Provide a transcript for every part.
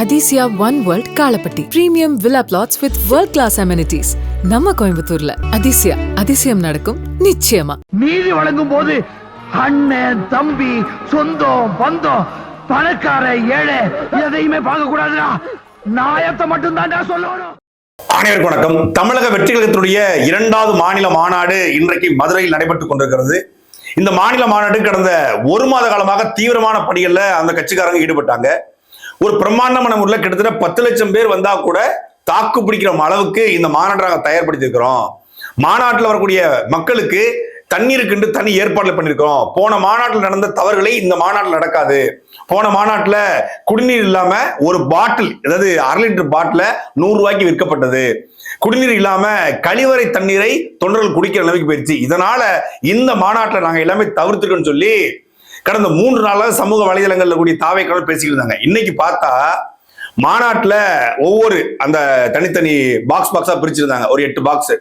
Athisaya one world Kalapatti premium villa flats with world class amenities நம்ம கோயம்புத்தூர்ல. அதிசயா அதிசயம் நடக்கும் நிச்சயமா. நீதி வழங்கும் போது அண்ணன் தம்பி சொந்தம் பந்தம் பணக்கார ஏழை எதையுமே பார்க்க கூடாதுடா. நாயத்தை மட்டும் தான்டா சொல்லணும். அனைவருக்கும் வணக்கம். தமிழக வெற்றி கழகத்தினுடைய இரண்டாவது மாநில மாநாடு இன்றைக்கு மதுரையில் நடைபெற்றுக் கொண்டிருக்கிறது. இந்த மாநில மாநாடு கடந்த ஒரு மாத காலமாக தீவிரமான பணிகள்ல அந்த கட்சிக்காரங்க ஈடுபட்டாங்க. ஒரு பிரம்மாண்டமான முறையில் கிட்டத்தட்ட பத்து லட்சம் பேர் வந்தா கூட தாக்கு பிடிக்கிற அளவுக்கு இந்த மாநாட்டை நாங்கள் மாநாட்டில் வரக்கூடிய மக்களுக்கு தண்ணீருக்குண்டு தனி ஏற்பாடுல பண்ணியிருக்கிறோம் போன மாநாட்டில் நடந்த தவறுகளை இந்த மாநாட்டில் நடக்காது. போன மாநாட்டில் குடிநீர் இல்லாம ஒரு பாட்டில் அதாவது அரை லிட்டர் பாட்டில நூறு ரூபாய்க்கு விற்கப்பட்டது. குடிநீர் இல்லாம கழிவறை தண்ணீரை தொண்டர்கள் குடிக்கிற நிலைமைக்கு போயிடுச்சு இதனால இந்த மாநாட்டில் நாங்கள் எல்லாமே தவிர்த்துக்கோன்னு சொல்லி கடந்த மூன்று நாளாக சமூக வலைதளங்களில் கூடிய தாவை கடல் பேசிக்கிட்டு இருந்தாங்க. இன்னைக்கு பார்த்தா மாநாட்டில் ஒவ்வொரு அந்த தனித்தனி பாக்ஸ் பாக்ஸாக பிரிச்சிருந்தாங்க. ஒரு எட்டு பாக்ஸ்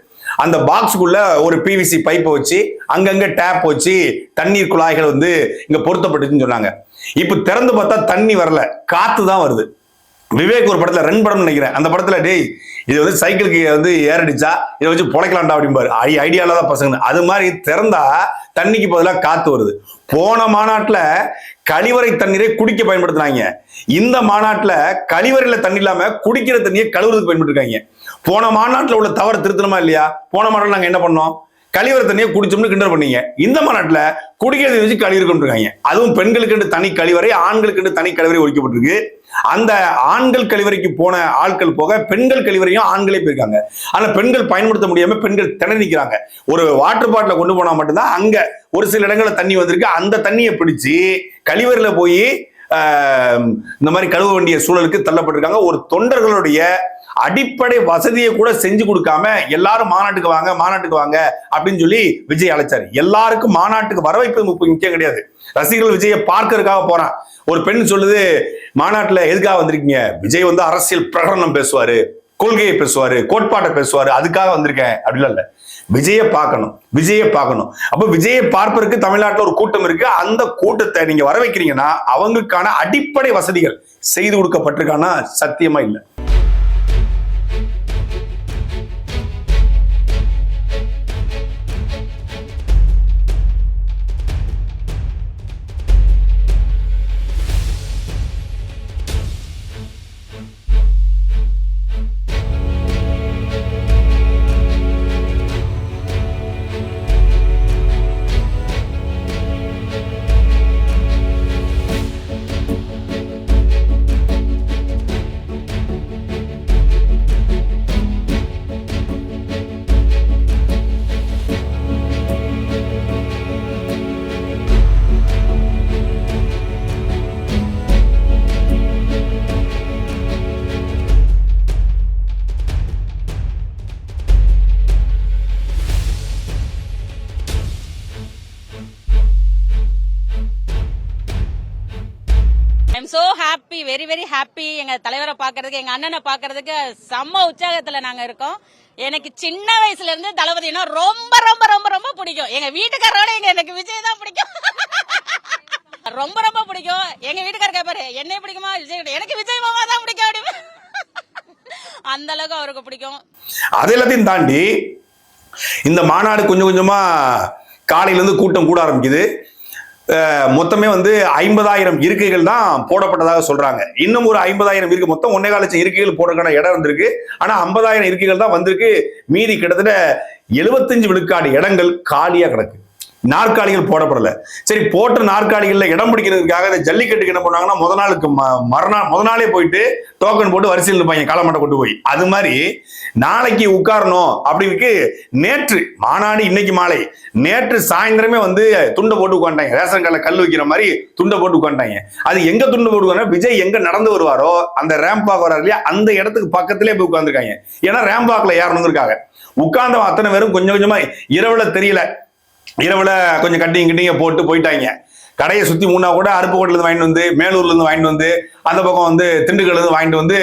அந்த பாக்ஸுக்குள்ள ஒரு பிவிசி பைப்பை வச்சு அங்கங்க டேப் வச்சு தண்ணீர் குழாய்கள் வந்து இங்க பொருத்தப்பட்டுச்சுன்னு சொன்னாங்க. இப்போ திறந்து பார்த்தா தண்ணி வரல. காத்து தான் வருது. விவேக் ஒரு படத்துல ரன் படம் நினைக்கிறேன். அந்த படத்துல டேய் இது வந்து சைக்கிளுக்கு வந்து ஏறடிச்சா? இதை வச்சு பொழைக்கலாம்டா அப்படிம்பாரு. ஐ ஐடியாவில் தான் பசங்க. அது மாதிரி திறந்தா தண்ணிக்கு பதிலாக காத்து வருது. போன மாநாட்டில் கழிவறை தண்ணீரை குடிக்க பயன்படுத்தினாங்க. இந்த மாநாட்டில் கழிவறையில் தண்ணி இல்லாமல் குடிக்கிற தண்ணியை கழுவுறதுக்கு பயன்படுத்திருக்காங்க. போன மாநாட்டில் உள்ள தவறு திருத்தணுமா இல்லையா? போன மாநாட்டில் நாங்கள் என்ன பண்ணோம்? கழிவறை தண்ணியை குடிச்சோம்னு கிண்டல் பண்ணீங்க. இந்த மாநாட்டில் குடிக்கிறதை வச்சு கழிவு கொண்டிருக்காங்க அதுவும் பெண்களுக்கு தனி கழிவறை ஆண்களுக்கு தனி கழிவறை ஒழிக்கப்பட்டிருக்கு. அந்த ஆண்கள் கழிவறைக்கு போன ஆட்கள் போக பெண்கள் கழிவறையும் ஆண்களே போயிருக்காங்க. ஆனா பெண்கள் பயன்படுத்த முடியாம பெண்கள் திணறி நிற்கிறாங்க ஒரு வாட்டர் பாட்டில கொண்டு போனா மட்டும்தான் அங்க ஒரு சில இடங்கள்ல தண்ணி வந்திருக்கு. அந்த தண்ணியை பிடிச்சு கழிவறையில போய் இந்த மாதிரி கழுவ வேண்டிய சூழலுக்கு தள்ளப்பட்டிருக்காங்க. ஒரு தொண்டர்களுடைய அடிப்படை வசதியை கூட செஞ்சு கொடுக்காம எல்லாரும் மாநாட்டுக்கு வாங்க மாநாட்டுக்கு வாங்க அப்படின்னு சொல்லி விஜய் அழைச்சார். எல்லாருக்கும் மாநாட்டுக்கு வரவைப்பது முக்கியம் கிடையாது. ரசிகர்கள் விஜயை பார்க்கறதுக்காக போறான். ஒரு பெண் சொல்லுது மாநாட்டுல எதுக்காக வந்திருக்கீங்க? விஜய் வந்து அரசியல் பிரகடனம் பேசுவாரு கொள்கையை பேசுவாரு கோட்பாட்டை பேசுவாரு அதுக்காக வந்திருக்கேன். அப்படிலாம் இல்ல. விஜயை பார்க்கணும் விஜயை பார்க்கணும். அப்ப விஜயை பார்ப்பதற்கு தமிழ்நாட்டில் ஒரு கூட்டம் இருக்கு. அந்த கூட்டத்தை நீங்க வர வைக்கிறீங்கன்னா அவங்களுக்கான அடிப்படை வசதிகள் செய்து கொடுக்கப்பட்டிருக்கானா சத்தியமா இல்லை. ஹாப்பி எங்க தலைவரை பாக்குறதுக்கு எங்க அண்ணனை பாக்குறதுக்கு செம்ம உற்சாகத்துல நாங்க இருக்கோம். எனக்கு சின்ன வயசுல இருந்து தளபதினா ரொம்ப ரொம்ப ரொம்ப ரொம்ப பிடிக்கும். எங்க வீட்டுக்காரோட எங்க எனக்கு விஜய் தான் பிடிக்கும். ரொம்ப ரொம்ப பிடிக்கும். எங்க வீட்டுக்காரர் பாரு என்னை பிடிக்குமா? விஜய் எனக்கு விஜய் மாமா தான் பிடிக்கும் அப்படின்னு. அந்த அளவுக்கு அவருக்கு பிடிக்கும். அது எல்லாத்தையும் தாண்டி இந்த மாநாடு கொஞ்சம் கொஞ்சமா காலையில இருந்து கூட்டம் கூட ஆரம்பிக்குது. மொத்தமே வந்து ஐம்பதாயிரம் இருக்கைகள் தான் போடப்பட்டதாக சொல்றாங்க. இன்னும் ஒரு ஐம்பதாயிரம் இருக்கு. மொத்தம் ஒன்னே கால லட்சம் இருக்கைகள் போடுறதுக்கான இடம் இருந்திருக்கு. ஆனா ஐம்பதாயிரம் இருக்கைகள் தான் வந்திருக்கு. மீதி கிட்டத்தட்ட எழுபத்தஞ்சு விழுக்காடு இடங்கள் காலியா கிடக்கு. நாற்காலிகள் போடப்படல. சரி போட்ட நாற்காலிகள்ல இடம் பிடிக்கிறதுக்காக இந்த ஜல்லிக்கட்டுக்கு என்ன பண்ணாங்கன்னா முத நாளுக்கு ம- மறுநாள் முத நாளே போயிட்டு டோக்கன் போட்டு வரிசையில் இருப்பாங்க களமட்டை கொண்டு போய். அது மாதிரி நாளைக்கு உட்காரணும் அப்படின்னு நேற்று மாநாடு இன்னைக்கு மாலை நேற்று சாயந்தரமே வந்து துண்டை போட்டு உட்காந்துட்டாங்க. ரேஷன் கார்டில் கல் வைக்கிற மாதிரி துண்டை போட்டு உட்காந்துட்டாங்க. அது எங்க துண்டு போட்டு விஜய் எங்க நடந்து வருவாரோ அந்த ரேம்பாக் வராரு இல்லையா அந்த இடத்துக்கு பக்கத்திலே போய் உட்காந்துருக்காங்க. ஏன்னா ரேம்பாக்ல ஏறணுங்கிறக்காக உட்காந்த அத்தனை பேரும் கொஞ்சம் கொஞ்சமா இரவுல தெரியல. இரவுல கொஞ்சம் கட்டிங் கிட்டிங்க போட்டு போயிட்டாங்க. கடையை சுத்தி மூணா கூட அருப்புக்கோட்டில இருந்து வாங்கிட்டு வந்து மேலூர்ல இருந்து வாங்கிட்டு வந்து அந்த பக்கம் வந்து திண்டுக்கல்ல இருந்து வாங்கிட்டு வந்து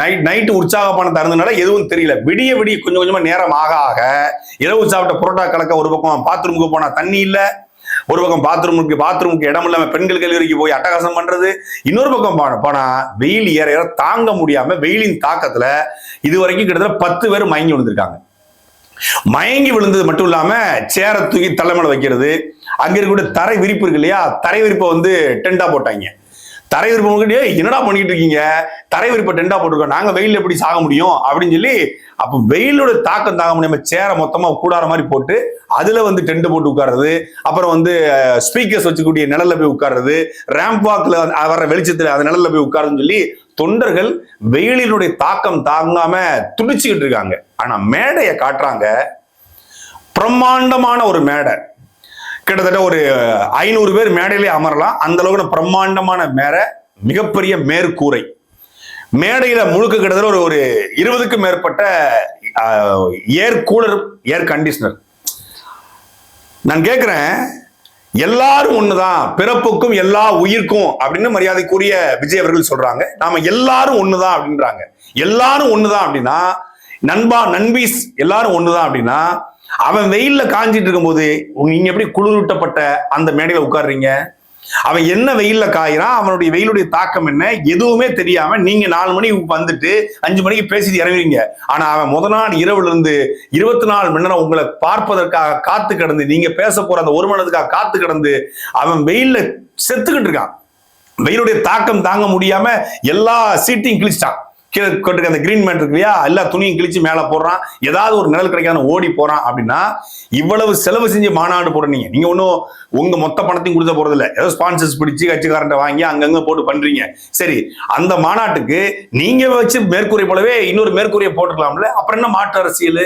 நைட் நைட்டு உற்சாகமான தருந்தனால எதுவும் தெரியல. விடிய விடிய கொஞ்சம் கொஞ்சமா நேரம் ஆக ஆக இரவு சாப்பிட்ட புரோட்டா கலக்க ஒரு பக்கம் பாத்ரூமுக்கு போனா தண்ணி இல்ல ஒரு பக்கம் பாத்ரூமுக்கு பாத்ரூமுக்கு இடம் இல்லாம பெண்கள் கல்லூரிக்கு போய் அட்டகாசம் பண்றது. இன்னொரு பக்கம் போன போனா வெயில் ஏற ஏற தாங்க முடியாம வெயிலின் தாக்கத்துல இது வரைக்கும் கிட்டத்தட்ட பத்து பேர் மயங்கி விழுந்திருக்காங்க. மயங்கி விழுந்தது மட்டும் இல்லாம சேரை தூக்கி தலைமையில வைக்கிறது. அங்க இருக்கக்கூடிய தரை விரிப்பு இருக்கு இல்லையா? தரை விரிப்பை வந்து டெண்டா போட்டாங்க. தரை விருப்பம் என்னடா பண்ணிட்டு இருக்கீங்க? தரை விருப்ப டெண்டா போட்டிருக்கோம். நாங்க வெயில் எப்படி சாக முடியும்? அப்படின்னு சொல்லி அப்ப வெயிலோட தாக்கம் தாங்க முடியாம சேரை மொத்தமா கூடார மாதிரி போட்டு அதுல வந்து டென்ட் போட்டு உட்கார்றது. அப்புறம் வந்து ஸ்பீக்கர்ஸ் வச்சுக்கூடிய நிழல்ல போய் உட்கார்றது. ரேம்ப் வாக்ல வர்ற வெளிச்சத்துல அந்த நிழல்ல போய் உட்காருன்னு சொல்லி தொண்டர்கள் வெயிலினுடைய தாக்கம் தாங்காம துடிச்சுக்கிட்டு இருக்காங்க. ஆனா மேடையை காட்டுறாங்க. பிரம்மாண்டமான ஒரு மேடை. கிட்டத்தட்ட ஒரு ஐநூறு பேர் மேடையிலே அமரலாம். அந்த அளவுக்கு பிரம்மாண்டமான மேடை மிகப்பெரிய மேற்கூரை. மேடையில முழுக்க கிட்டத்தட்ட ஒரு ஒரு இருபதுக்கும் மேற்பட்ட ஏர் கூலர் ஏர் கண்டிஷனர். நான் கேட்கிறேன் எல்லாரும் ஒண்ணுதான். பிறப்புக்கும் எல்லா உயிர்க்கும் அப்படின்னு மரியாதைக்குரிய விஜய் அவர்கள் சொல்றாங்க. நாம எல்லாரும் ஒண்ணுதான் அப்படின்றாங்க. எல்லாரும் ஒண்ணுதான் அப்படின்னா நண்பா நண்பீஸ் எல்லாரும் ஒண்ணுதான் அப்படின்னா அவன் வெயில்ல காஞ்சிட்டு இருக்கும்போது நீங்க எப்படி குளிரூட்டப்பட்ட அந்த மேடையில உட்காடுறீங்க அவன் என்ன வெயில்ல காயிறான் அவனுடைய வெயிலுடைய தாக்கம் என்ன எதுவுமே தெரியாம நீங்க நாலு மணிக்கு வந்துட்டு அஞ்சு மணிக்கு பேசிட்டு இறங்குவீங்க ஆனா அவன் முத நாள் இரவுல இருந்து இருபத்தி நாலு மணி நேரம் உங்களை பார்ப்பதற்காக காத்து கிடந்து நீங்க பேச போற அந்த ஒரு மணி நேரத்துக்காக காத்து கிடந்து அவன் வெயில்ல செத்துக்கிட்டு இருக்கான். வெயிலுடைய தாக்கம் தாங்க முடியாம எல்லா சீட்டையும் கிழிச்சிட்டான். கீழே கொட்டுக்க அந்த கிரீன் மேட் இருக்கு இல்லையா எல்லா துணியும் கிழிச்சு மேல போடுறான். ஏதாவது ஒரு நிழல் கிடைக்காத ஓடி போறான் அப்படின்னா இவ்வளவு செலவு செஞ்சு மாநாடு போடுறீங்க நீங்க. ஒன்றும் உங்க மொத்த பணத்தையும் கொடுத்த போறது இல்ல ஏதோ ஸ்பான்சர்ஸ் பிடிச்சு கட்சிக்காரன்ட்ட வாங்கி அங்கங்க போட்டு பண்றீங்க. சரி அந்த மாநாட்டுக்கு நீங்க வச்சு மேற்கூரை போலவே இன்னொரு மேற்கூரையை போட்டுக்கலாம்ல? அப்புறம் என்ன மாற்று அரசியல்?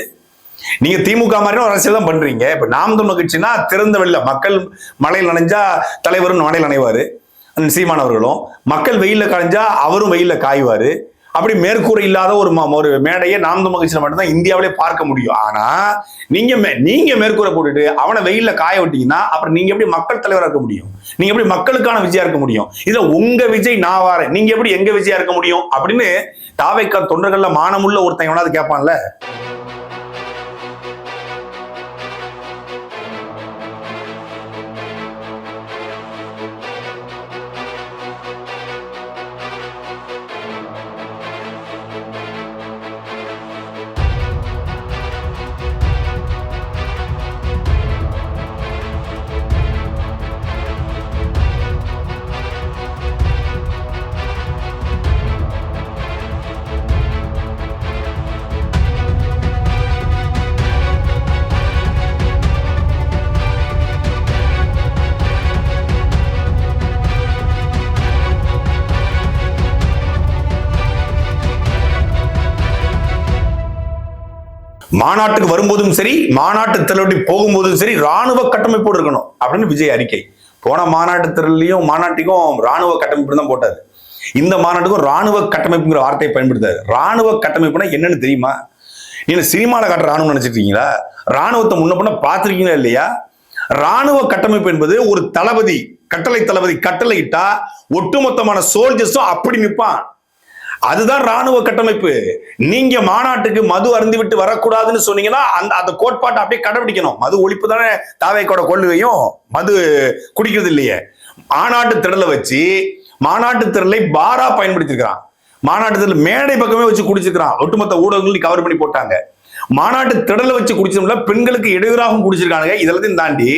நீங்க திமுக மாதிரி ஒரு அரசியல் தான் பண்றீங்க. இப்ப நாம் தமிழ் கட்சினா திறந்த வெளியில மக்கள் மழையில் நனைஞ்சா தலைவரும் மழையில் நனைவாரு. அந்த சீமான் அவர்களும். மக்கள் வெயில காய்ஞ்சா அவரும் வெயில காய்வாரு. அப்படி மேற்கூரை இல்லாத ஒரு ஒரு மேடையை நாம் மகிழ்ச்சியில் மட்டும்தான் இந்தியாவிலே பார்க்க முடியும். ஆனா நீங்க மே- நீங்க மேற்கூரை போட்டுட்டு அவனை வெயில்ல காய விட்டீங்கன்னா அப்புறம் நீங்க எப்படி மக்கள் தலைவரா இருக்க முடியும்? நீங்க எப்படி மக்களுக்கான விஜயா இருக்க முடியும்? இதுல உங்க விஜய் நான் வாரேன். நீங்க எப்படி எங்க விஜயா இருக்க முடியும்? அப்படின்னு தாவைக்கா தொண்டர்கள்ல மானமுள்ள ஒருத்தன் எவனாவது கேட்பான்ல? மாநாட்டுக்கு வரும்போதும் சரி மாநாட்டு திரளி போகும்போதும் சரி ராணுவ கட்டமைப்போடு இருக்கணும் அப்படின்னு விஜய் அறிக்கை. போன மாநாட்டு திரளையும் மாநாட்டுக்கும் ராணுவ கட்டமைப்பு தான் போட்டாரு. இந்த மாநாட்டுக்கும் ராணுவ கட்டமைப்புங்கிற வார்த்தையை பயன்படுத்தாரு. ராணுவ கட்டமைப்புனா என்னன்னு தெரியுமா? நீங்க சினிமாவில் காட்டுற ராணுவம் நினைச்சிட்டு இருக்கீங்களா ராணுவத்தை முன்ன பண்ண பார்த்துருக்கீங்களா இல்லையா? ராணுவ கட்டமைப்பு என்பது ஒரு தளபதி கட்டளை தளபதி கட்டளையிட்டா ஒட்டுமொத்தமான சோல்ஜர்ஸும் அப்படி நிற்பான் அதுதான் ராணுவ கட்டமைப்பு. நீங்க மாநாட்டுக்கு மது அருந்து விட்டு வரக்கூடாதுன்னு சொன்னீங்கன்னா அந்த அந்த கோட்பாட்டை அப்படியே கடைபிடிக்கணும். மது ஒழிப்பு தானே தாவேக்கோட கொள்கையும் மது குடிக்கிறது இல்லையே. மாநாட்டு திடலை வச்சு மாநாட்டு திடலை பாரா பயன்படுத்திருக்கிறான் மாநாட்டு திடல் மேடை பக்கமே வச்சு குடிச்சிருக்கிறான். ஒட்டுமொத்த ஊடகங்கள் கவர் பண்ணி போட்டாங்க. மாநாட்டு திடலை வச்சு குடிச்சோம்ல பெண்களுக்கு இடையூறாகவும் குடிச்சிருக்கானுங்க. இதெல்லாத்தையும் தாண்டி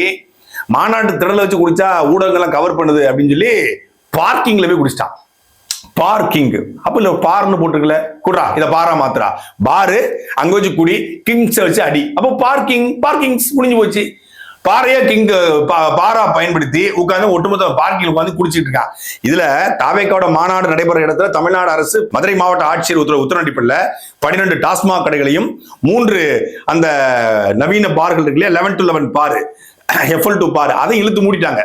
மாநாட்டு திடலை வச்சு குடிச்சா ஊடகங்கள்லாம் கவர் பண்ணுது அப்படின்னு சொல்லி பார்க்கிங்ல போய் குடிச்சிட்டான். பார்க்கிங் அப்ப இல்ல பார்னு போட்டிருக்கல குட்ரா இத பாரா மாத்திரா பாரு அங்க வச்சு குடி கிங்ஸ் வச்சு அடி. அப்போ பார்க்கிங் பார்க்கிங்ஸ் முடிஞ்சு போச்சு. பாறைய கிங் பாரா பயன்படுத்தி உட்காந்து ஒட்டுமொத்த பார்க்கிங் உட்காந்து குடிச்சிட்டு இருக்கான் இதுல தாவேக்காவோட மாநாடு நடைபெற இடத்துல தமிழ்நாடு அரசு மதுரை மாவட்ட ஆட்சியர் உத்தரவு உத்தரவடிப்பில் பன்னிரெண்டு டாஸ்மாக் கடைகளையும் மூன்று அந்த நவீன பார்கள் இருக்கு இல்லையா eleven to eleven bar FL two bar. அதை இழுத்து மூடிட்டாங்க.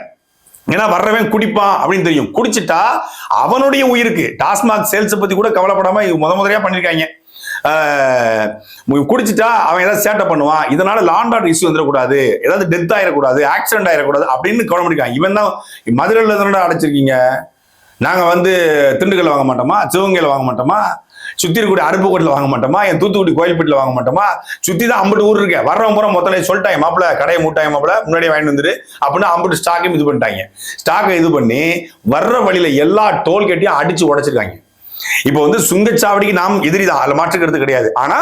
ஏன்னா வர்றவன் குடிப்பான் அப்படின்னு தெரியும். குடிச்சிட்டா அவனுடைய உயிருக்கு. டாஸ்மாக் சேல்ஸை பத்தி கூட கவலைப்படாம முத முதலையா பண்ணிருக்காங்க. குடிச்சிட்டா அவன் ஏதாவது சேட்டை பண்ணுவான். இதனால லாண்ட் ஆர்டர் இஷ்யூ வந்துடக்கூடாது. ஏதாவது டெத் ஆயிடக்கூடாது ஆக்சிடென்ட் ஆயிடக்கூடாது அப்படின்னு கவனம் பண்ணிருக்காங்க இவன் தான் மதுரையில் தானடா அடைச்சிருக்கீங்க? நாங்கள் வந்து திண்டுக்கல்ல வாங்க மாட்டோமா? சிவகங்கையில் வாங்க மாட்டோமா? சுத்தி இருக்கக்கூடிய அருப்புக்கோட்டில் வாங்க மாட்டோமா? என் தூத்துக்குடி கோயில்பட்டில் வாங்க மாட்டோமா? சுத்தி தான் அம்பட்டு ஊர் இருக்கேன் வர்றவங்க பூரா மொத்தம் சொல்லிட்டாங்க மாப்பிள கடையை மூட்டாங்க மாப்பிள. முன்னாடியே வாங்கிட்டு வந்துரு. அப்படின்னு அம்பட்டு ஸ்டாக்கையும் இது பண்ணிட்டாங்க. ஸ்டாக்கை இது பண்ணி வர்ற வழியில எல்லா டோல்கேட்டையும் அடிச்சு உடைச்சிருக்காங்க. இப்போ வந்து சுங்கச்சாவடிக்கு நாம் எதிரி தான். அதில் மாற்றுக்கிறது கிடையாது. ஆனா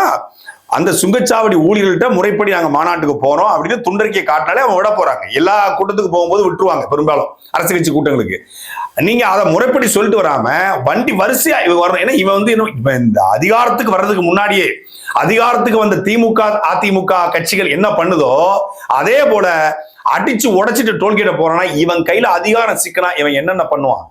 அந்த சுங்கச்சாவடி ஊழியர்கள்ட்ட முறைப்படி நாங்கள் மாநாட்டுக்கு போகிறோம் அப்படின்னு துண்டறிக்கை காட்டினாலே அவங்க விட போறாங்க. எல்லா கூட்டத்துக்கு போகும்போது விட்டுருவாங்க பெரும்பாலும். அரசு கட்சி கூட்டங்களுக்கு. நீங்க அதை முறைப்படி சொல்லிட்டு வராம வண்டி வரிசையா இவன் வரணும் ஏன்னா இவன் வந்து இன்னும் இவன் இந்த அதிகாரத்துக்கு வர்றதுக்கு முன்னாடியே அதிகாரத்துக்கு வந்த திமுக அதிமுக கட்சிகள் என்ன பண்ணுதோ அதே போல அடிச்சு உடைச்சிட்டு டோல்கேட்டை போகிறான்னா இவன் கையில அதிகாரம் சிக்கனா இவன் என்னென்ன பண்ணுவான்?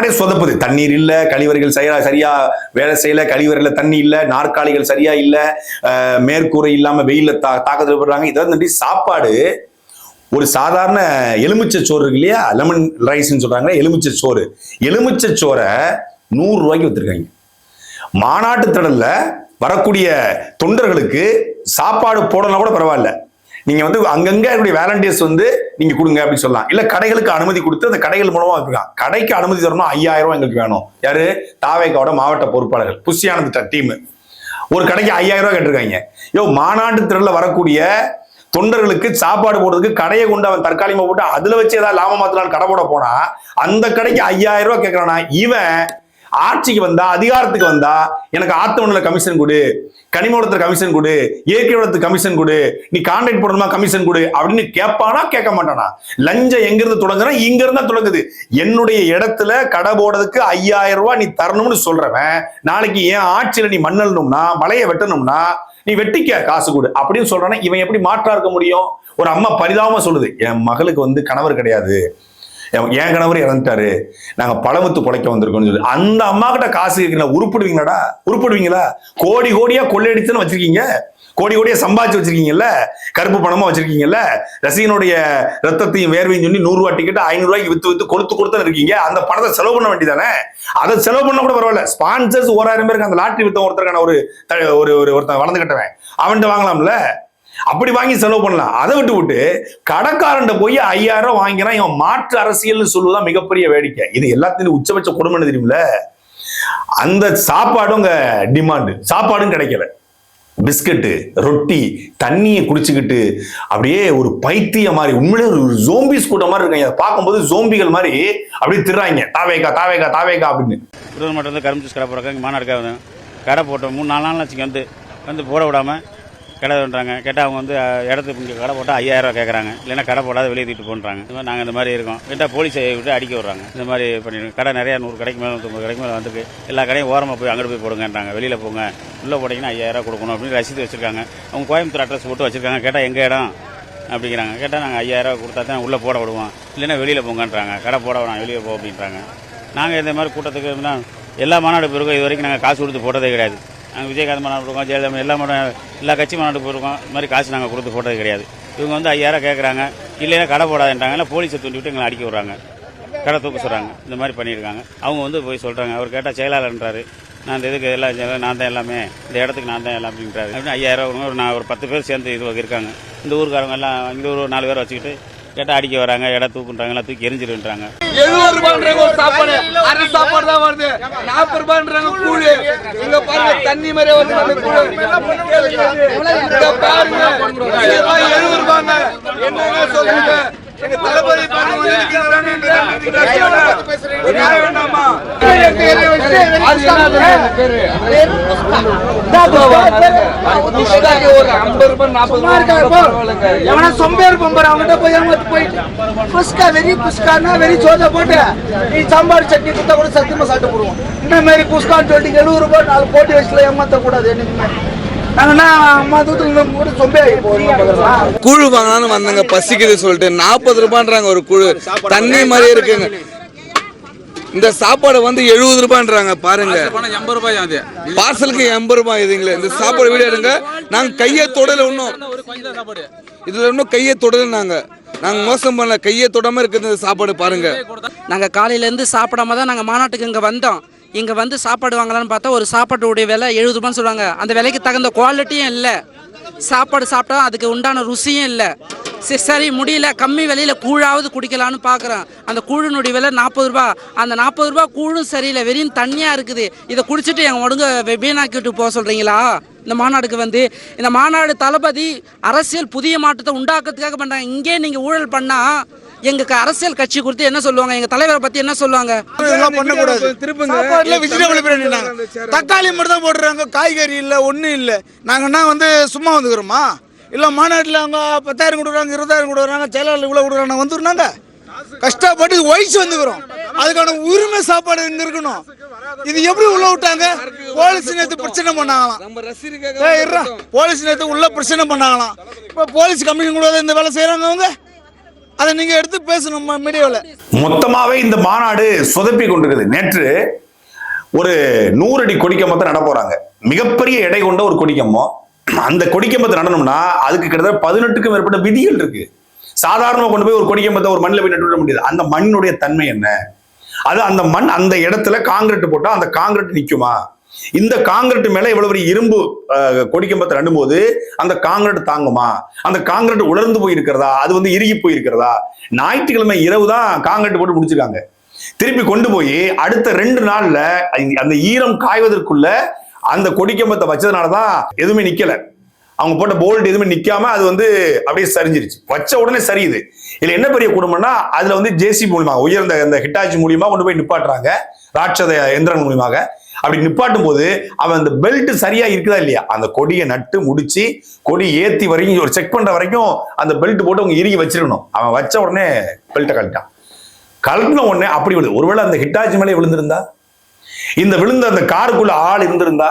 நாடே சொதப்புது. தண்ணீர் இல்ல கழிவறைகள் சரியா சரியா வேலை செய்யல கழிவறையில தண்ணி இல்ல நாற்காலிகள் சரியா இல்ல மேற்கூரை இல்லாம வெயிலில் தா தாக்கத்தில் போடுறாங்க. இதாவது சாப்பாடு ஒரு சாதாரண எலுமிச்சை சோறு இருக்கு இல்லையா? லெமன் ரைஸ்ன்னு சொல்றாங்க எலுமிச்சை சோறு. எலுமிச்சை சோறை நூறு ரூபாய்க்கு வித்துருக்காங்க. மாநாட்டு திடல்ல வரக்கூடிய தொண்டர்களுக்கு சாப்பாடு போடலாம் கூட பரவாயில்ல. நீங்க வந்து அங்கங்கே என்னுடைய வேலண்டியர்ஸ் வந்து நீங்க கொடுங்க அப்படின்னு சொல்லலாம். இல்ல கடைகளுக்கு அனுமதி கொடுத்து அந்த கடைகள் மூலமா இருக்கான் கடைக்கு அனுமதி தரணும் ஐயாயிரம் ரூபாய் எங்களுக்கு வேணும். யாரு? தாவேக்காவோட மாவட்ட பொறுப்பாளர்கள். புஷியானந்த டீம் ஒரு கடைக்கு ஐயாயிரம் ரூபாய் கேட்டிருக்காங்க. யோ மாநாட்டு திரள்ல வரக்கூடிய தொண்டர்களுக்கு சாப்பாடு போடுறதுக்கு கடையை கொண்டு அவன் தற்காலிகமாக போட்டு அதுல வச்சு ஏதாவது லாபம் மாற்றலான்னு கடை போட போனா அந்த கடைக்கு ஐயாயிரம் ரூபாய் கேட்கறானா இவன் ஆட்சிக்கு வந்தா அதிகாரத்துக்கு வந்தா எனக்கு ஆத்தவனில் கமிஷன் கொடு கனிம வளத்துல கமிஷன் கொடு இயற்கை வளத்துக்கு கமிஷன் கொடு நீ கான்ட்ராக்ட் போடணுமா கமிஷன் கொடு அப்படின்னு கேட்பானா கேட்க மாட்டானா? லஞ்சம் எங்கிருந்து தொடங்குனா தொடங்குறா இங்க இருந்தா தொடங்குது. என்னுடைய இடத்துல கடை போடுறதுக்கு ஐயாயிரம் ரூபாய் நீ தரணும்னு சொல்றவன் நாளைக்கு ஏன் ஆட்சியில நீ மண்ணல்னும்னா மலையை வெட்டணும்னா நீ வெட்டிக்க காசு கொடு அப்படின்னு சொல்றானா இவன் எப்படி மாற்றா இருக்க முடியும்? ஒரு அம்மா பரிதாபமா சொல்லுது என் மகளுக்கு வந்து கணவர் கிடையாது. என் கணவர் இறந்துட்டாரு. நாங்க பழமுத்து பொழைக்க வந்திருக்கோம்னு சொல்லி. அந்த அம்மா கிட்ட காசு கேட்கல உருப்பிடுவீங்களாடா? உருப்பிடுவீங்களா? கோடி கோடியா கொள்ளையடிச்சுன்னு வச்சிருக்கீங்க. கோடி கோடியா சம்பாதிச்சு வச்சிருக்கீங்கல்ல? கருப்பு பணமா வச்சிருக்கீங்கல்ல? ரசிகனுடைய ரத்தத்தையும் வேர்வையும் சொல்லி நூறு ரூபாய் டிக்கெட் ஐநூறு ரூபாய்க்கு வித்து வித்து கொடுத்து கொடுத்து இருக்கீங்க. அந்த பணத்தை செலவு பண்ண வேண்டியதானே? அதை செலவு பண்ண கூட பரவாயில்ல. ஸ்பான்சர்ஸ் ஓராயிரம் பேருக்கு அந்த லாட்ரி வித்த ஒருத்தருக்கான ஒரு ஒரு ஒரு ஒருத்தன் வளர்ந்து கட்டுவேன் அவன்கிட்ட வாங்கலாம்ல? அப்படி வாங்கி செலவு பண்ணலாம். அதை விட்டு விட்டு கடக்காரன் போய் ஐயாயிரம் வாங்கினா இவன் மாற்று அரசியல்னு சொல்லுதான் மிகப்பெரிய வேடிக்கை. இது எல்லாத்துலயும் உச்சபட்ச கொடுமை தெரியுமில்ல அந்த சாப்பாடும் டிமாண்டு சாப்பாடும் கிடைக்கல. பிஸ்கட்டு ரொட்டி தண்ணியை குடிச்சுக்கிட்டு அப்படியே ஒரு பைத்திய மாதிரி உண்மையிலே ஒரு ஜோம்பிஸ் கூட்டம் மாதிரி இருக்காங்க. அதை பார்க்கும்போது ஜோம்பிகள் மாதிரி அப்படியே திர்றாங்க. தாவேக்கா தாவேக்கா தாவேக்கா அப்படின்னு. திருவண்ணாமலை மட்டும் வந்து கரும்பு ஜூஸ் கடை போடுறாங்க மாநாடு கடை போட்டோம். மூணு நாலு நாள் வச்சுக்க வந்து. வந்து போட விடாமல் கடை பண்ணுறாங்க கேட்டால் அவங்க வந்து இடத்துக்கு இங்கே கடை போட்டால் ஐயாயிரம் ரூபா கேட்குறாங்க இல்லைன்னா கடை போடாத வெளியே தூக்கிட்டு போன்றாங்க. இந்த மாதிரி நாங்கள் இந்த மாதிரி இருக்கோம். கேட்டால் போலீஸை விட்டு அடிக்க விட்றாங்க. இந்த மாதிரி பண்ணிடுங்க. கடை நிறையா நூறு கடைக்கு மேலே நூற்றம்பது கடைக்கு மேலே வந்துருக்கு. எல்லா கடையும் ஓரமாக போய் அங்கே போய் போடுங்கன்றாங்க. வெளியில் போங்க. உள்ளே போட்டிங்கன்னா ஐயாயிரம் ரூபா கொடுக்கணும் அப்படின்னு ரசீது வச்சுருக்காங்க. அவங்க கோயம்புத்தூர் அட்ரஸ் போட்டு வச்சுருக்காங்க. கேட்டால் எங்கள் இடம்? அப்படிங்கிறாங்க. கேட்டால் நாங்கள் ஐயாயிரம் ரூபா கொடுத்தா தான் உள்ளே போட விடுவோம். இல்லைன்னா வெளியில் போங்கன்றாங்க. கடை போட வேணாம் வெளியே போ அப்படின்றாங்க. நாங்கள் இந்த மாதிரி கூட்டத்துக்கு எல்லா மாநாடு பிறகு இது வரைக்கும் நாங்கள் காசு கொடுத்து போட்டதே கிடையாது. நாங்கள் விஜயகாந்த் மாநாடு போயிருக்கோம் ஜெயலலிதா எல்லா மாநாடு எல்லா கட்சி மாநாடு போயிருக்கோம் இது மாதிரி காசு நாங்கள் கொடுத்து போட்டது கிடையாது. இவங்க வந்து ஐயாயிரம் கேட்குறாங்க இல்லைன்னா கடை போடாதுன்றாங்க இல்லை போலீஸை தூண்டி விட்டு எங்களை அடிக்க விட்றாங்க. கடை தூக்க சொல்கிறாங்க இந்த மாதிரி பண்ணியிருக்காங்க. அவங்க வந்து போய் சொல்கிறாங்க அவர் கேட்டால் செயலாளர்ன்றாரு. நான் இந்த இதுக்கு எல்லாம் நான் தான் எல்லாமே இந்த இடத்துக்கு நான் தான் எல்லாம் அப்படின்றாரு. அப்படின்னு ஐயாயிரம் ஒரு நான் ஒரு பத்து பேர் சேர்ந்து இது இருக்காங்க. இந்த ஊருக்காரங்க எல்லாம் இங்கே ஒரு நாலு பேர் வச்சுக்கிட்டு கேட்டால் அடிக்க வராங்க இடம் தூக்குன்றாங்க எல்லாம் தூக்கி எரிஞ்சிருன்றாங்க. எழுபது ரூபாய்ன்றாங்க ஒரு சாப்பாடு. அரை சாப்பாடு தான் வருது. நாற்பது ரூபாய்ன்றாங்க கூழு. இங்க பாருங்க தண்ணி மாதிரி வருது அந்த கூழு. இங்க பாருங்க எழுபது ரூபாங்க. என்ன சொல்லுங்க எங்க தளபதி ஒரு ஐம்பது ரூபாய் நாற்பது ரூபாய் எவனா சொம்பேர் பொம்பர் போய் ஏமாத்து போயிட்டு குஸ்கா வெறி குஸ்கான்னா வெறி சோதா போட்டு நீ சாம்பார் சட்னி கொடுத்தா கூட சத்தியமா சாப்பிட்டு போடுவோம் இந்த மாதிரி குஸ்கான்னு சொல்லிட்டு எழுபது ரூபாய் நாலு போட்டி வச்சுல ஏமாத்த கூடாது என்னைக்குமே கூழு வாங்கலாம்னு வந்தாங்க பசிக்குது சொல்லிட்டு நாற்பது ரூபான்றாங்க ஒரு கூழு. தண்ணி மாதிரி இருக்குங்க. இந்த சாப்பாடு வந்து எழுபது ரூபான்றாங்க பாருங்க. எண்பது ரூபாய் அது பார்சலுக்கு எண்பது ரூபாய் இதுங்களே. இந்த சாப்பாடு வீடு எடுங்க. நாங்க கையை தொடல இன்னும் இதுல இன்னும் கையை தொடல நாங்க. நாங்க மோசம் பண்ணல. கையை தொடாம இருக்குது இந்த சாப்பாடு பாருங்க. நாங்கள் காலையிலேருந்து சாப்பிடாம தான் நாங்கள் மாநாட்டுக்கு இங்கே வந்தோம். இங்கே வந்து சாப்பாடு வாங்கலாம்னு பார்த்தா ஒரு சாப்பாட்டுடைய விலை எழுபது ரூபான்னு சொல்லுவாங்க. அந்த விலைக்கு தகுந்த குவாலிட்டியும் இல்லை. சாப்பாடு சாப்பிட்டா அதுக்கு உண்டான ருசியும் இல்லை. சரி சரி முடியல. கம்மி விலையில் கூழாவது குடிக்கலான்னு பார்க்குறேன். அந்த கூழினுடைய விலை நாற்பது ரூபா. அந்த நாற்பது ரூபா கூழும் சரியில்லை. வெறும் தண்ணியாக இருக்குது. இதை குடிச்சிட்டு எங்கள் உடங்க வீணாக்கிட்டு போக சொல்கிறீங்களா இந்த மாநாடுக்கு வந்து. இந்த மாநாடு தளபதி அரசியல் புதிய மாற்றத்தை உண்டாக்குறதுக்காக பண்ணுறாங்க இங்கே நீங்கள் ஊழல் பண்ணால் எங்களுக்கு அரசியல் கட்சி குறித்து என்ன சொல்லுவாங்க? எங்கள் தலைவரை பற்றி என்ன சொல்லுவாங்க? பண்ணக்கூடாது. சாப்பாடுல வெஜிடபிள் பிரியாணி தக்காளி மட்டும் தான் போடுறாங்க காய்கறி இல்லை ஒன்றும் இல்லை. நாங்கன்னா வந்து சும்மா வந்துக்கிறோமா? இல்லை மாநாட்டில் அவங்க பத்தாயிரம் கொடுக்குறாங்க இருபதாயிரம் கொடுக்குறாங்க செயலாளர் இவ்வளோ கொடுக்குறாங்க வந்துருந்தாங்க கஷ்டப்பட்டு வயசு வந்துக்கிறோம். அதுக்கான உரிமை சாப்பாடு இங்கே இருக்கணும். இது எப்படி உள்ள விட்டாங்க? போலீஸ் நேற்று பிரச்சனை பண்ணாங்களாம். போலீஸ் நேற்று உள்ள பிரச்சனை பண்ணாங்களாம். இப்போ போலீஸ் கமிஷன் கூட இந்த வேலை செய்கிறாங்க அவங்க. அதை நீங்க எடுத்து பேசணும் மீடியாவில். மொத்தமாவே இந்த மாநாடு சொதப்பி கொண்டிருக்குது. நேற்று ஒரு நூறு அடி கொடிக்கம்பத்தை நட போறாங்க. மிகப்பெரிய எடை கொண்ட ஒரு கொடிக்கம்பம். அந்த கொடிக்கம்பத்தை நடனம்னா அதுக்கு கிட்டத்தட்ட பதினெட்டுக்கும் மேற்பட்ட விதிகள் இருக்கு. சாதாரணமாக கொண்டு போய் ஒரு கொடிக்கம்பத்தை ஒரு மண்ணில் போய் நட்டு விட முடியாது. அந்த மண்ணுடைய தன்மை என்ன? அது அந்த மண் அந்த இடத்துல காங்கிரீட் போட்டால் அந்த காங்கிரீட் நிற்குமா இந்த காங்கிரட் மேல இவ்வளவு பெரிய இரும்பு கொடிக்கம்பத்தை கொடிக்கம்பத்தை நடும்போது அந்த காங்கிரட் தாங்குமா? அந்த காங்கிரட் உலர்ந்து போயிருக்கிறதா? அது வந்து இறுகி போயிருக்கிறதா? ஞாயிற்றுக்கிழமை இரவு தான் காங்கிரட் போட்டு முடிச்சிருக்காங்க. திருப்பி கொண்டு போய் அடுத்த ரெண்டு நாள்ல அந்த- ஈரம் காய்வதற்குள்ள அந்த கொடிக்கம்பத்தை வச்சதுனாலதான் எதுவுமே நிக்கல. அவங்க போட்ட போல்ட் எதுவுமே நிக்காம அது வந்து அப்படியே சரிஞ்சிருச்சு. வச்ச உடனே சரியுது. இதுல என்ன பெரிய குடும்பம்னா அதுல வந்து ஜேசி மூலியமாக உயர்ந்த அந்த ஹிட்டாச்சி மூலியமா கொண்டு போய் நிப்பாட்டுறாங்க. ராட்சத எந்திரன் மூலியமாக. அப்படி நிப்பாட்டும் போது அவன் அந்த பெல்ட் சரியா இருக்குதா இல்லையா? அந்த கொடியை நட்டு முடிச்சு கொடி ஏத்தி வரைக்கும் ஒரு செக் பண்ற வரைக்கும் அந்த பெல்ட் போட்டு அவங்க இறுகி வச்சிருக்கணும். அவன் வச்ச உடனே பெல்ட்டை கழட்டான் கழட்டின உடனே அப்படி விழுது. ஒருவேளை அந்த ஹிட்டாச்சி மேலே விழுந்திருந்தா? இந்த விழுந்த அந்த காருக்குள்ள ஆள் இருந்திருந்தா?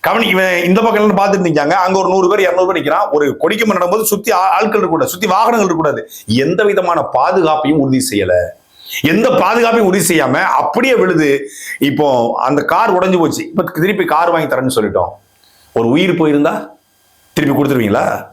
கவனி இவன் இந்த பக்கம் பார்த்துட்டு நிக்காங்க அங்க ஒரு நூறு பேர் இரநூறு பேர் நிற்கிறான் ஒரு கொடிக்கம்பம் நடக்கும்போது சுத்தி ஆட்கள் இருக்கக்கூடாது. சுத்தி வாகனங்கள் இருக்கக்கூடாது. எந்த விதமான பாதுகாப்பையும் உறுதி செய்யலை. எந்த பாதுகாப்பையும் உறுதி செய்யாம அப்படியே விழுது. இப்போ அந்த கார் உடைஞ்சு போச்சு. இப்ப திருப்பி கார் வாங்கி தரேன்னு சொல்லிட்டோம். ஒரு உயிர் போயிருந்தா திருப்பி கொடுத்துருவீங்களா?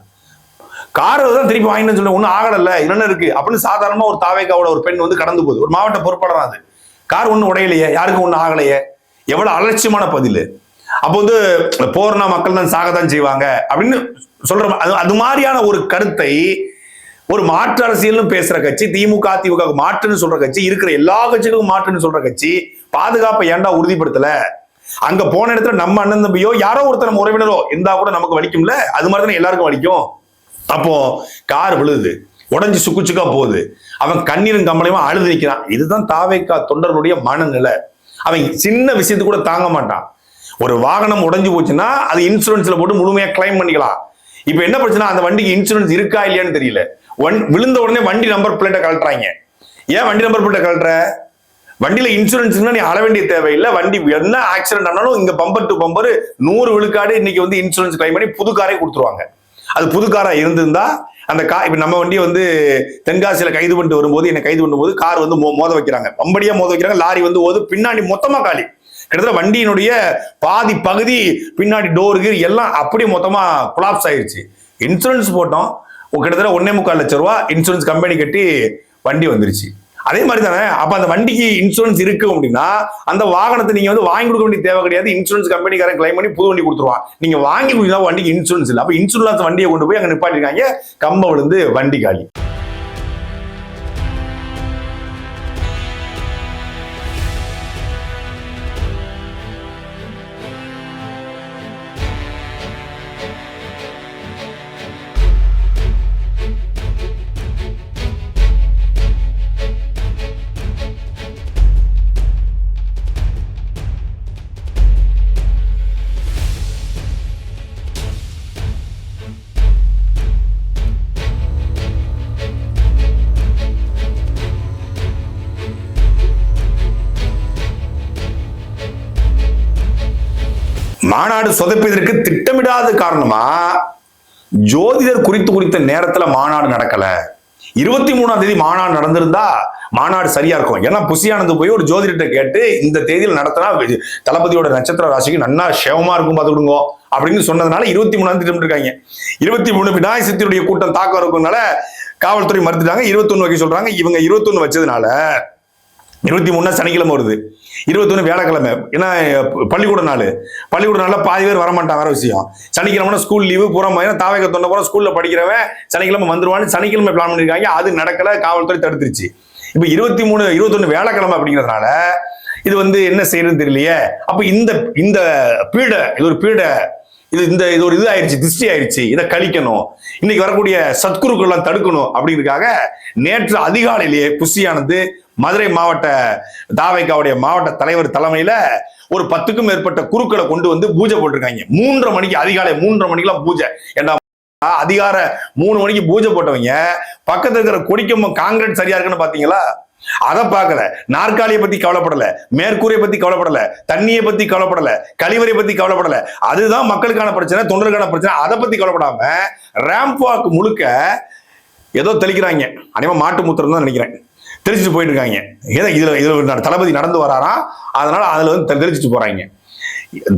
கார் தான் திருப்பி வாங்கினு சொல்லி ஒன்றும் ஆகலை என்னென்ன இருக்கு? அப்படின்னு சாதாரணமா ஒரு தாவேக்காவோட ஒரு பெண் வந்து கடந்து போகுது. ஒரு மாவட்ட பொறுப்பாளர் அது. கார் ஒன்றும் உடையலையே. யாருக்கும் ஒன்றும் ஆகலையே. எவ்வளவு அலட்சியமான பதில். அப்போ வந்து போர்னா மக்கள் தான் சாகத்தான் செய்வாங்க. அப்படின்னு சொல்ற அது அது மாதிரியான ஒரு கருத்தை ஒரு மாற்று அரசியல்னு பேசுற கட்சி திமுக அதிமுக மாற்றுன்னு சொல்ற கட்சி இருக்கிற எல்லா கட்சிகளுக்கும் மாற்றுன்னு சொல்ற கட்சி பாதுகாப்பை ஏன்டா உறுதிப்படுத்தல? அங்க போன இடத்துல நம்ம அண்ணன் தம்பியோ யாரோ ஒருத்தர் நம்ம உறவினரோ இருந்தா கூட நமக்கு வலிக்கும்ல? அது மாதிரி தானே எல்லாருக்கும் வலிக்கும்? அப்போ கார் விழுது உடஞ்சி சுக்கு சுக்கா போகுது. அவன் கண்ணீரும் கம்பளையுமா அழுது நிற்கிறான் இதுதான் தாவேக்கா தொண்டர்களுடைய மனநிலை. அவன் சின்ன விஷயத்துக்கு கூட தாங்க மாட்டான். ஒரு வாகனம் உடஞ்சு போச்சுன்னா அது இன்சூரன்ஸ்ல போட்டு முழுமையா கிளைம் பண்ணிக்கலாம். இப்போ என்ன பிரச்சனை? அந்த வண்டிக்கு இன்சூரன்ஸ் இருக்கா இல்லையான்னு தெரியல. வண் விழுந்த உடனே வண்டி நம்பர் பிளேட்டை கழட்டுறாங்க. ஏன் வண்டி நம்பர் பிளேட்டை கழட்டுற? வண்டியில இன்சூரன்ஸ்னா நீ அற வேண்டிய தேவையில்லை. வண்டி என்ன ஆக்சிடென்ட் ஆனாலும் இங்க பம்பர் டு பம்பர் நூறு விழுக்காடு இன்னைக்கு வந்து இன்சூரன்ஸ் கிளைம் பண்ணி புது காரே கொடுத்துருவாங்க. அது புது காரா இருந்திருந்தா அந்த கா இப்ப நம்ம வண்டியை வந்து தென்காசியில கைது பண்ணிட்டு வரும்போது என்னை கைது பண்ணும்போது கார் வந்து மோ- மோத வைக்கிறாங்க. பம்படியா மோத வைக்கிறாங்க. லாரி வந்து ஓது பின்னாடி மொத்தமா காலி. கிட்டத்தட்ட வண்டியினுடைய பாதி பகுதி பின்னாடி டோருக்கு எல்லாம் அப்படியே மொத்தமா குலாப்ஸ் ஆயிடுச்சு இன்சூரன்ஸ் போட்டோம். கிட்டத்தட்ட ஒன்னே முக்கால் லட்சம் ரூபா இன்சூரன்ஸ் கம்பெனி கட்டி வண்டி வந்துருச்சு. அதே மாதிரி தானே அப்ப அந்த வண்டிக்கு இன்சூரன்ஸ் இருக்கு அப்படின்னா அந்த வாகனத்தை நீங்க வந்து வாங்கி கொடுக்க வேண்டிய தேவை கிடையாது. இன்சூரன்ஸ் கம்பெனிக்காரன் கிளைம் பண்ணி புது வண்டி கொடுத்துருவான். நீங்க வாங்கி கொடுத்தா வண்டிக்கு இன்சூரன்ஸ் இல்லை. அப்ப இன்சூரன்ஸ் வண்டியை கொண்டு போய் அங்க நிப்பாட்டிருக்காங்க. கம்ப விழுந்து வண்டி காலி. மாநாடு சொதப்பியதற்கு திட்டமிடாத காரணமா ஜோதிடர் குறித்து குறித்த நேரத்துல மாநாடு நடக்கல. இருபத்தி மூணாம் தேதி மாநாடு நடந்திருந்தா மாநாடு சரியா இருக்கும். ஏன்னா புசியானந்து போய் ஒரு ஜோதிடத்தை கேட்டு இந்த தேதியில் நடத்தினா தளபதியோட நட்சத்திர ராசிக்கு நன்னா சேவமா இருக்கும் பார்த்துக்கிடுங்க அப்படின்னு சொன்னதுனால இருபத்தி மூணாம் தேதி இருக்காங்க இருபத்தி மூணு விநாயகர் சித்தியுடைய கூட்டம் தாக்கம் இருக்கிறதுனால காவல்துறை மறுத்துட்டாங்க. இருபத்தொன்னு வைக்க சொல்றாங்க. இவங்க இருபத்தொன்னு வச்சதுனால இருபத்தி மூணு சனிக்கிழமை வருது. இருபத்தொன்னு வியாழக்கிழமை. ஏன்னா பள்ளிக்கூட நாள். பள்ளிக்கூட நாளில் பாதி பேர் வரமாட்டான் வேற விஷயம். சனிக்கிழமை ஸ்கூல் லீவு பூரா ஏன்னா தாவக தொண்டை போகிற ஸ்கூலில் படிக்கிறவன் சனிக்கிழமை வந்துருவான்னு சனிக்கிழமை பிளான் பண்ணியிருக்காங்க அது நடக்கல காவல்துறை தடுத்துருச்சு. இப்போ இருபத்தி மூணு இருபத்தொன்று வியாழக்கிழமை அப்படிங்கிறதுனால இது வந்து என்ன செய்யறதுன்னு தெரியலையே. அப்போ இந்த இந்த பீடை இது ஒரு பீடை இது இந்த இது ஒரு இது ஆயிடுச்சு திருஷ்டி ஆயிடுச்சு இதை கழிக்கணும். இன்னைக்கு வரக்கூடிய சத்குருக்கள்லாம் தடுக்கணும் அப்படிங்கிறதுக்காக நேற்று அதிகாலையிலேயே புஷியானது மதுரை மாவட்ட தாவைக்காவுடைய மாவட்ட தலைவர் தலைமையில ஒரு பத்துக்கும் மேற்பட்ட குருக்களை கொண்டு வந்து பூஜை போட்டிருக்காங்க. மூன்றரை மணிக்கு அதிகாலை மூன்றரை மணிக்கெல்லாம் பூஜை. ஏண்டா அதிகார மூணு மணிக்கு பூஜை போட்டவங்க பக்கத்துல இருக்கிற கொடிக்கம்பம் காங்கிரட் சரியா இருக்குன்னு பாத்தீங்களா? அதை பார்க்கல. நாற்காலியை பத்தி கவலைப்படல. மேற்கூரையை பத்தி கவலைப்படல. தண்ணியை பத்தி கவலைப்படல. கழிவறை பத்தி கவலைப்படல. அதுதான் மக்களுக்கான பிரச்சனை தொண்டருக்கான பிரச்சனை. அதை பத்தி கவலைப்படாம ரேம்ப் வாக் முழுக்க ஏதோ தெளிக்கிறாங்க. அனைவரும் மாட்டு மூத்திரம் தான் நினைக்கிறேன். தெளிச்சுட்டு போயிட்டு இருக்காங்க. ஏதோ இதுல இதுல தளபதி நடந்து வராராம். அதனால அதுல வந்து தெளிச்சுட்டு போறாங்க.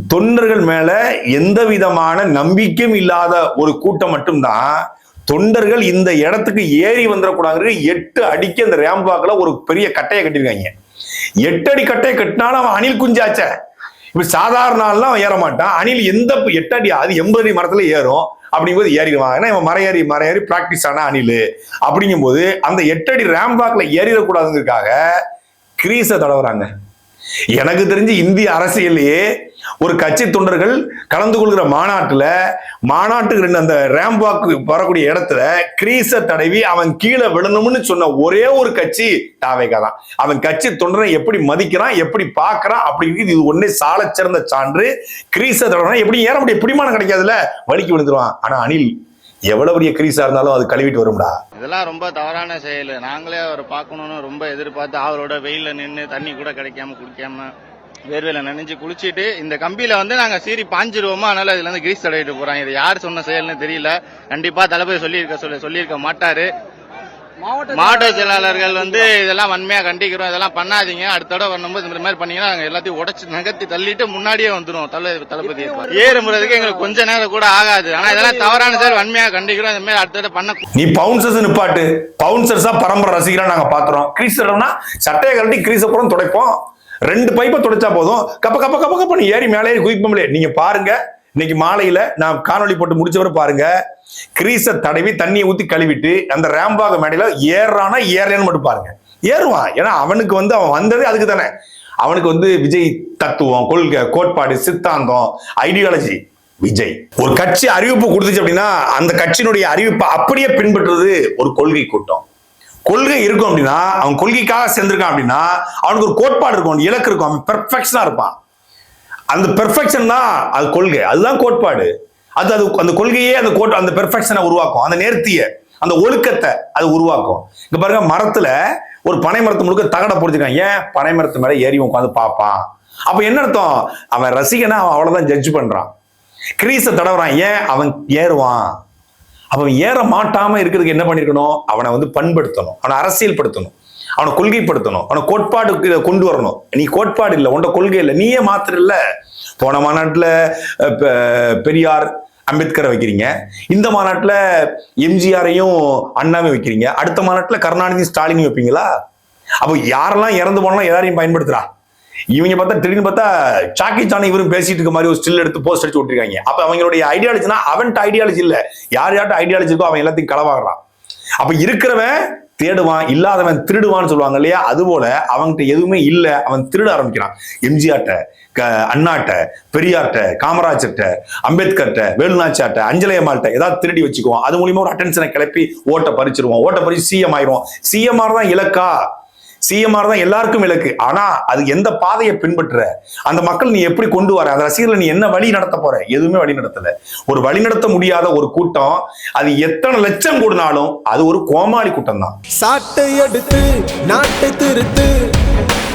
தொண்டர்கள் மேல எந்த விதமான நம்பிக்கையும் இல்லாத ஒரு கூட்டம் மட்டும்தான் தொண்டர்கள் இந்த இடத்துக்கு ஏறி வந்துடக்கூடாது எட்டு அடிக்கு அந்த ரேம்பாக்ல ஒரு பெரிய கட்டையை கட்டியிருக்காங்க. எட்டு அடி கட்டையை கட்டினாலும் அவன் அணில் குஞ்சாச்ச. இப்ப சாதாரண ஆள்லாம் அவன் ஏற மாட்டான். அணில் எந்த எட்டு அடி அது எண்பது அடி மரத்துல ஏறும். அப்படிங்கும்போது ஏறிடுவான். ஏன்னா இவன் மரையேறி ஏறி மரம் ஏறி பிராக்டிஸ் ஆன அணில். அப்படிங்கும்போது அந்த எட்டு அடி ரேம்பாக்ல ஏறிடக்கூடாதுங்கிறதுக்காக கிரீஸை தடவுறாங்க. எனக்கு தெரிஞ்சு இந்திய அரசியல்லையே ஒரு கட்சி தொண்டர்கள் கலந்து கொள்கிற மாநாட்டுல மாநாட்டுக்கு ரெண்டு அந்த ரேம்பாக்கு வரக்கூடிய இடத்துல கிரீச தடவி அவன் கீழே விழணும்னு சொன்ன ஒரே ஒரு கட்சி தாவேகா தான். அவன் கட்சி தொண்டரை எப்படி மதிக்கிறான் எப்படி பார்க்கறான் அப்படிங்கிறது இது ஒன்னே சால சிறந்த சான்று கிரீச தடவை எப்படி ஏற முடியும் பிடிமானம் கிடைக்காதுல்ல வலிக்கு விழுந்துருவான். ஆனா அனில் எவ்வளவு பெரிய கிரீஸா இருந்தாலும் அது கழுவிட்டு வரும்டா. இதெல்லாம் ரொம்ப தவறான செயல். நாங்களே அவரை பார்க்கணும்னு ரொம்ப எதிர்பார்த்து அவரோட வெயில நின்று தண்ணி கூட கிடைக்காம குடிக்காம வேர்வையில நினைஞ்சு குளிச்சுட்டு இந்த கம்பியில வந்து நாங்க சீரி பாஞ்சிருவோமா அதனால இதுல இருந்து கிரீஸ் தடவிட்டு போறாங்க. இது யார் சொன்ன செயல்னு தெரியல. கண்டிப்பா தளபதி சொல்லியிருக்க சொல்ல சொல்லியிருக்க மாட்டாரு. மாவட்ட செயலாளர்கள் வந்து இதெல்லாம் வன்மையா கண்டிக்கிறோம். இதெல்லாம் பண்ணாதீங்க. அடுத்த தடவை வரும்போது இந்த மாதிரி பண்ணீங்கன்னா நாங்க எல்லாத்தையும் உடைச்சு நகர்த்தி தள்ளிட்டு முன்னாடியே வந்துரும் தலை தளபதி ஏறுமுறதுக்கு எங்களுக்கு கொஞ்ச நேரம் கூட ஆகாது. ஆனா இதெல்லாம் தவறான செயல் வன்மையா கண்டிக்கிறோம். இந்த மாதிரி அடுத்த தடவை பண்ண நீ பவுன்சர்ஸ் நிப்பாட்டு. பவுன்சர்ஸா பரம்பரை ரசிகரா நாங்க பாக்குறோம். கிரீஸ்னா சட்டையை கழட்டி கிரீஸ புறம் துடைப்போம். ரெண்டு பைப்பை துடைச்சா போதும். கப்ப கப்ப கப்ப கப்ப நீ ஏறி மேலே ஏறி குதிப்போம்லே. நீங்க பாருங்க. இன்னைக்கு மாலையில நான் காணொளி போட்டு முடிச்சவரை பாருங்க. கிரீச தடவி தண்ணியை ஊத்தி கழுவிட்டு அந்த ரேம்பாக மேடையில ஏறானா ஏறேன்னு மட்டும் பாருங்க. ஏறுவான். ஏன்னா அவனுக்கு வந்து அவன் வந்தது அதுக்கு தானே. அவனுக்கு வந்து விஜய் தத்துவம் கொள்கை கோட்பாடு சித்தாந்தம் ஐடியாலஜி விஜய். ஒரு கட்சி அறிவிப்பு கொடுத்துச்சு அப்படின்னா அந்த கட்சியினுடைய அறிவிப்பை அப்படியே பின்பற்றுறது ஒரு கொள்கை கூட்டம். கொள்கை இருக்கும் அப்படின்னா அவன் கொள்கைக்காக சேர்ந்திருக்கான் அப்படின்னா அவனுக்கு ஒரு கோட்பாடு இருக்கும் இலக்கு இருக்கும் அவன் பெர்ஃபெக்ஷனா இருப்பான். அந்த பெர்ஃபெக்ஷன் தான் அது கொள்கை. அதுதான் கோட்பாடு. அது அது அந்த கொள்கையே அந்த கோட் அந்த பெர்ஃபெக்ஷனை உருவாக்கும். அந்த நேர்த்திய அந்த ஒழுக்கத்தை அது உருவாக்கும். இங்க பாருங்க மரத்துல ஒரு பனை மரத்து முழுக்க தகட பொறிச்சிருக்கான் ஏன்? பனை மரத்து மேல ஏறி உட்காந்து பார்ப்பான். அப்ப என்ன அர்த்தம்? அவன் ரசிகனா அவன் அவ்வளவுதான் ஜட்ஜ் பண்றான். கிரீஸை தடவுறான். ஏன்? அவன் ஏறுவான். அவன் ஏற மாட்டாம இருக்கிறதுக்கு என்ன பண்ணிருக்கணும்? அவனை வந்து பண்படுத்தணும். அவனை அரசியல்படுத்தணும். அவனை கொள்கைப்படுத்தணும். அவனை கோட்பாடு இதை கொண்டு வரணும். நீ கோட்பாடு இல்லை உன்ட கொள்கை இல்லை. நீயே மாத்திர இல்ல. போன மாநாட்டில் பெரியார் அம்பேத்கரை வைக்கிறீங்க. இந்த மாநாட்டில் எம்ஜிஆரையும் அண்ணாவையும் வைக்கிறீங்க. அடுத்த மாநாட்டில் கருணாநிதி ஸ்டாலினையும் வைப்பீங்களா? அப்போ யாரெல்லாம் இறந்து போனாலும் எல்லாரையும் பயன்படுத்துறா? இவங்க பார்த்தா திடீர்னு பார்த்தா சாக்கி சாணி இவரும் பேசிட்டு இருக்க மாதிரி ஒரு ஸ்டில் எடுத்து போஸ்ட் அடிச்சு விட்டுருக்காங்க அப்ப அவங்களுடைய ஐடியாலஜினா அவன்கிட்ட ஐடியாலஜி இல்ல. யார் யார்ட்ட ஐடியாலஜி இருக்கோ அவன் எல்லாத்தையும் களவாகிறான் அப்ப இருக்கிறவன் தேடுவான் இல்லாதவன் திருடுவான்னு சொல்லுவாங்க இல்லையா? அது போல அவன்கிட்ட எதுவுமே இல்ல. அவன் திருட ஆரம்பிக்கிறான். எம்ஜிஆர்ட்ட க- அண்ணாட்ட பெரியார்ட்ட காமராஜர்ட்ட அம்பேத்கர்ட்ட வேலுநாச்சியார்ட்ட அஞ்சலையம்மாள்கிட்ட ஏதாவது திருடி வச்சுக்குவோம் அது மூலியமா ஒரு அட்டென்ஷனை கிளப்பி ஓட்டை பறிச்சிருவோம் ஓட்டை பறிச்சு சிஎம் ஆயிரும். சிஎம் தான் இலக்கா. சிஎம்ஆர் தான் எல்லாருக்கும் இலக்கு. ஆனா அது எந்த பாதையை பின்பற்ற அந்த மக்கள் நீ எப்படி கொண்டு வர? அந்த ரசிகர்களை நீ என்ன வழி நடத்த போற? எதுவுமே வழி நடத்தல. ஒரு வழி நடத்த முடியாத ஒரு கூட்டம் அது எத்தனை லட்சம் கூடினாலும் அது ஒரு கோமாளி கூட்டம் தான். சாட்டை எடுத்து நாட்டை திருத்து